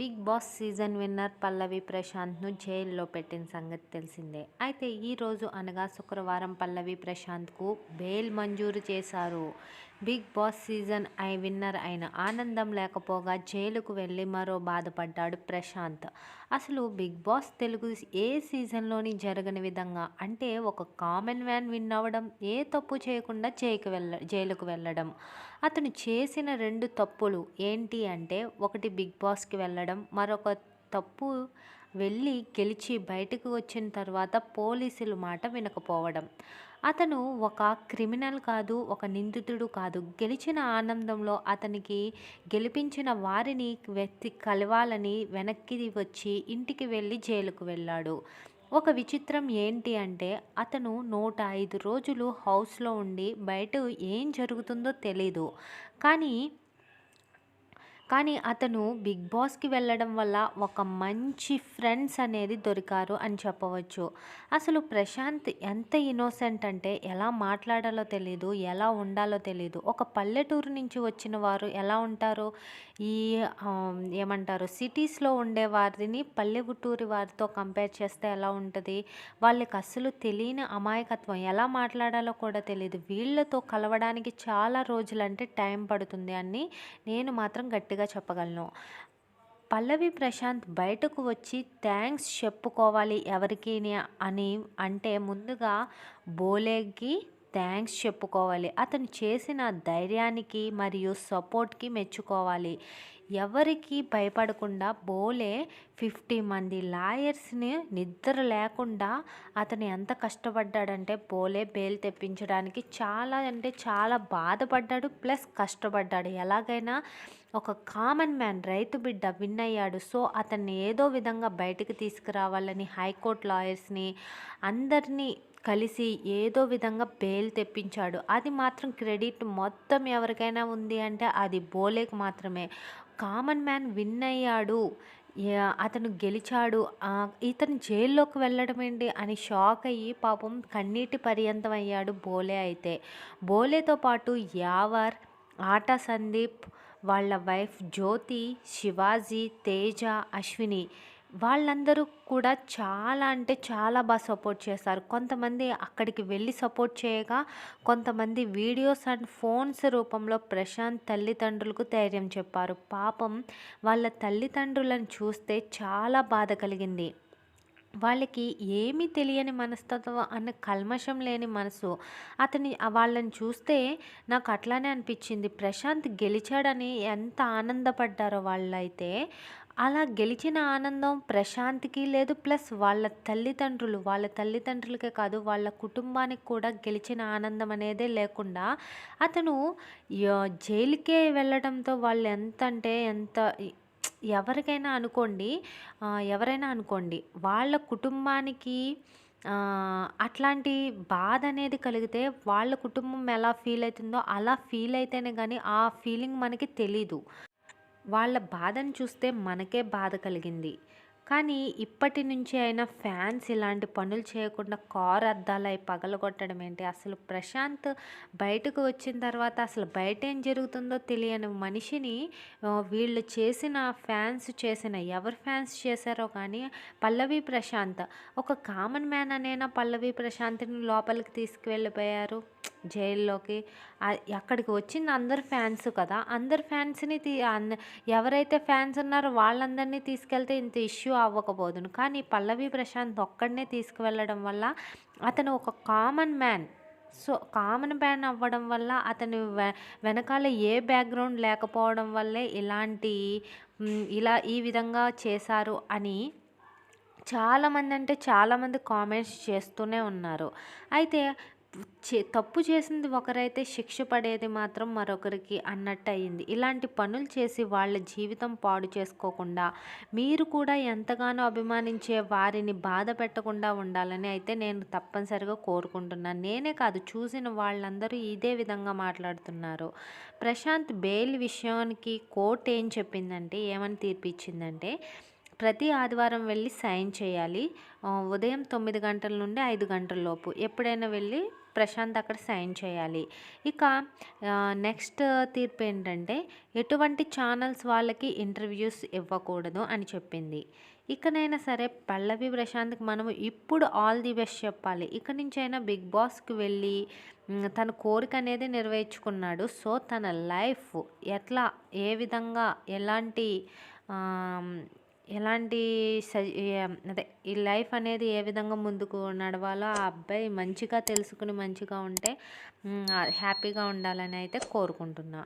Big boss season winner Pallavi ప్రశాంత్ను జైల్లో పెట్టిన సంగతి తెలిసిందే. అయితే ఈరోజు అనగా శుక్రవారం పల్లవి ప్రశాంత్కు బెయిల్ మంజూరు చేశారు. బిగ్ బాస్ సీజన్ ఐ విన్నర్ అయిన ఆనందం లేకపోగా జైలుకు వెళ్ళి మరో బాధపడ్డాడు ప్రశాంత్. అసలు బిగ్ బాస్ తెలుగు ఏ సీజన్లోని జరగని విధంగా అంటే ఒక కామన్ మ్యాన్ విన్ అవ్వడం ఏ తప్పు చేయకుండా జైలుకు వెళ్ళ జైలుకు వెళ్ళడం. అతను చేసిన రెండు తప్పులు ఏంటి అంటే ఒకటి బిగ్ బాస్కి వెళ్ళడం మరొక తప్పు వెళ్ళి గెలిచి బయటకు వచ్చిన తర్వాత పోలీసులు మాట వినకపోవడం. అతను ఒక క్రిమినల్ కాదు ఒక నిందితుడు కాదు. గెలిచిన ఆనందంలో అతనికి గెలిపించిన వారిని వ్యక్తి కలవాలని వెనక్కి వచ్చి ఇంటికి వెళ్ళి జైలుకు వెళ్ళాడు. ఒక విచిత్రం ఏంటి అంటే అతను నూట ఐదు రోజులు హౌస్లో ఉండి బయట ఏం జరుగుతుందో తెలీదు. కానీ కానీ అతను బిగ్ బాస్కి వెళ్ళడం వల్ల ఒక మంచి ఫ్రెండ్స్ అనేది దొరికారు అని చెప్పవచ్చు. అసలు ప్రశాంత్ ఎంత ఇన్నోసెంట్ అంటే ఎలా మాట్లాడాలో తెలియదు ఎలా ఉండాలో తెలియదు ఒక పల్లెటూరు నుంచి వచ్చిన వారు ఎలా ఉంటారు? ఈ ఏమంటారు? సిటీస్లో ఉండే వారిని పల్లెటూరి వారితో కంపేర్ చేస్తే ఎలా ఉంటుంది? వాళ్ళకి అస్సలు తెలియని అమాయకత్వం ఎలా మాట్లాడాలో కూడా తెలియదు వీళ్ళతో కలవడానికి చాలా రోజులు అంటే టైం పడుతుంది అని నేను మాత్రం గట్టిగా గట్టిగా చెప్పగలను. పల్లవి ప్రశాంత్ బయటకు వచ్చి థ్యాంక్స్ చెప్పుకోవాలి ఎవరికి అని అంటే ముందుగా బోలేకి థ్యాంక్స్ చెప్పుకోవాలి. అతను చేసిన ధైర్యానికి మరియు సపోర్ట్కి మెచ్చుకోవాలి. ఎవరికి భయపడకుండా బోలే ఫిఫ్టీ మంది లాయర్స్ని నిద్ర లేకుండా అతను ఎంత కష్టపడ్డాడంటే బోలే బెయిల్ తెప్పించడానికి చాలా అంటే చాలా బాధపడ్డాడు ప్లస్ కష్టపడ్డాడు. ఎలాగైనా ఒక కామన్ మ్యాన్ రైతు బిడ్డ విన్ అయ్యాడు. సో అతన్ని ఏదో విధంగా బయటికి తీసుకురావాలని హైకోర్టు లాయర్స్ని అందరినీ కలిసి ఏదో విధంగా బెయిల్ తెప్పించాడు. అది మాత్రం క్రెడిట్ మొత్తం ఎవరికైనా ఉంది అంటే అది బోలేకు మాత్రమే. కామన్ మ్యాన్ విన్ అయ్యాడు. అతను గెలిచాడు. ఇతను జైల్లోకి వెళ్ళడం ఏంటి అని షాక్ అయ్యి పాపం కన్నీటి పర్యంతం అయ్యాడు బోలే అయితే. బోలేతో పాటు యావర్ ఆటా సందీప్ వాళ్ళ వైఫ్ జ్యోతి శివాజీ తేజ అశ్విని వాళ్ళందరూ కూడా చాలా అంటే చాలా బాగా సపోర్ట్ చేస్తారు కొంతమంది అక్కడికి వెళ్ళి సపోర్ట్ చేయగా కొంతమంది వీడియోస్ అండ్ ఫోన్స్ రూపంలో ప్రశాంత్ తల్లిదండ్రులకు ధైర్యం చెప్పారు. పాపం వాళ్ళ తల్లిదండ్రులను చూస్తే చాలా బాధ కలిగింది. వాళ్ళకి ఏమీ తెలియని మనస్తత్వం అన్న కల్మషం లేని మనసు. అతని వాళ్ళని చూస్తే నాకు అట్లానే అనిపించింది. ప్రశాంత్ గెలిచాడని ఎంత ఆనందపడ్డారో వాళ్ళైతే అలా గెలిచిన ఆనందం ప్రశాంత్కి లేదు. ప్లస్ వాళ్ళ తల్లిదండ్రులు వాళ్ళ తల్లిదండ్రులకే కాదు వాళ్ళ కుటుంబానికి కూడా గెలిచిన ఆనందం అనేదే లేకుండా అతను జైలుకే వెళ్ళడంతో వాళ్ళు ఎంత అంటే ఎంత ఎవరికైనా అనుకోండి ఎవరైనా అనుకోండి వాళ్ళ కుటుంబానికి అట్లాంటి బాధ అనేది కలిగితే వాళ్ళ కుటుంబం ఎలా ఫీల్ అవుతుందో అలా ఫీల్ అయితేనే కానీ ఆ ఫీలింగ్ మనకి తెలీదు. వాళ్ళ బాధను చూస్తే మనకే బాధ కలిగింది. కానీ ఇప్పటి నుంచి అయినా ఫ్యాన్స్ ఇలాంటి పనులు చేయకుండా కార్ అద్దాలై పగలగొట్టడం ఏంటి? అసలు ప్రశాంత్ బయటకు వచ్చిన తర్వాత అసలు బయట ఏం జరుగుతుందో తెలియని మనిషిని వీళ్ళు చేసిన ఫ్యాన్స్ చేసిన ఎవరు ఫ్యాన్స్ చేశారో కానీ పల్లవి ప్రశాంత్. ఒక కామన్ మ్యాన్ అనేనా పల్లవి ప్రశాంత్ని లోపలికి తీసుకువెళ్ళిపోయారు? జైల్లోకి. అక్కడికి వచ్చిన అందరు ఫ్యాన్స్ కదా. అందరు ఫ్యాన్స్ని తీ ఎవరైతే ఫ్యాన్స్ ఉన్నారో వాళ్ళందరినీ తీసుకెళ్తే ఇంత ఇష్యూ అవ్వకపోదును. కానీ పల్లవి ప్రశాంత్ ఒక్కడనే తీసుకువెళ్ళడం వల్ల అతను ఒక common man. So common man అవ్వడం వల్ల అతను వెనకాల ఏ బ్యాక్గ్రౌండ్ లేకపోవడం వల్లే ఇలాంటి ఇలా ఈ విధంగా చేశారు అని చాలామంది అంటే చాలామంది కామెంట్స్ చేస్తూనే ఉన్నారు. అయితే చే తప్పు చేసింది ఒకరైతే శిక్ష పడేది మాత్రం మరొకరికి అన్నట్టు అయింది ఇలాంటి పనులు చేసి వాళ్ళ జీవితం పాడు చేసుకోకుండా మీరు కూడా ఎంతగానో అభిమానించే వారిని బాధ పెట్టకుండా ఉండాలని అయితే నేను తప్పనిసరిగా కోరుకుంటున్నాను నేనే కాదు చూసిన వాళ్ళందరూ ఇదే విధంగా మాట్లాడుతున్నారు. ప్రశాంత్ బెయిల్ విషయానికి కోర్టు ఏం చెప్పిందంటే ఏమని తీర్పిచ్చిందంటే ప్రతి ఆదివారం వెళ్ళి సైన్ చేయాలి. ఉదయం తొమ్మిది గంటల నుండి ఐదు గంటల లోపు. ఎప్పుడైనా వెళ్ళి ప్రశాంత్ అక్కడ సైన్ చేయాలి. ఇక నెక్స్ట్ తీర్పు ఏంటంటే ఎటువంటి ఛానల్స్ వాళ్ళకి ఇంటర్వ్యూస్ ఇవ్వకూడదు అని చెప్పింది. ఇకనైనా సరే పల్లవి ప్రశాంత్కి మనం ఇప్పుడు ఆల్ ది బెస్ట్ చెప్పాలి. ఇక నుంచైనా బిగ్ బాస్కి వెళ్ళి తన కోరిక అనేది నెరవేర్చుకున్నాడు. సో తన లైఫ్ ఎట్లా ఏ విధంగా ఎలాంటి ఎలాంటి అదే ఈ లైఫ్ అనేది ఏ విధంగా ముందుకు నడవాలో ఆ అబ్బాయి మంచిగా తెలుసుకుని మంచిగా ఉంటే హ్యాపీగా ఉండాలని అయితే కోరుకుంటున్నా.